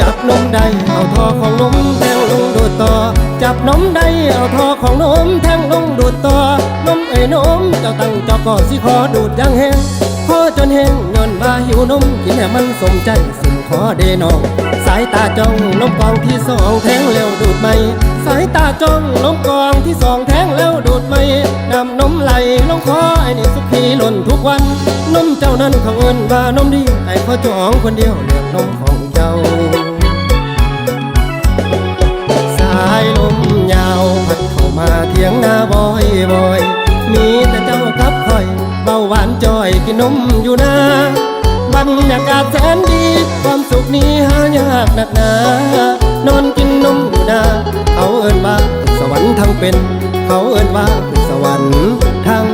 จับนมได้เอาทอของนมแทงลงดูดต่อ จับนมได้เอาทอของนมแทงลงดูดต่อนมเอ้ยนมเจ้าตั้งเจ้าก็สิขอดูดยังแห้งขอจนแห้งย้อนว่าหิวนมกินให้มันสมใจสิ่งขอเดนองสายตาจ้องนมกองที่สองแทงแล้วดูดไหมสายตาจ้องนมกองที่สองแทงแล้วดูดไหมนำนมไหลลงคอไอ้นี่สุขีหล่นทุกวันนมเจ้านั้นเขาเอินว่านมดีไอ้ขอจองคนเดียวเลือกนมของเจ้า บอยบอย มีแต่เจ้ากับคอย เบาหวานจอยกินนมอยู่นาบรรยากาศแสนดี ความสุขนี้หายากหนักหนานอนกินนมอยู่นาเขาเอินว่าสวรรค์ทั้งเป็น เขาเอินว่าสวรรค์ทั้ง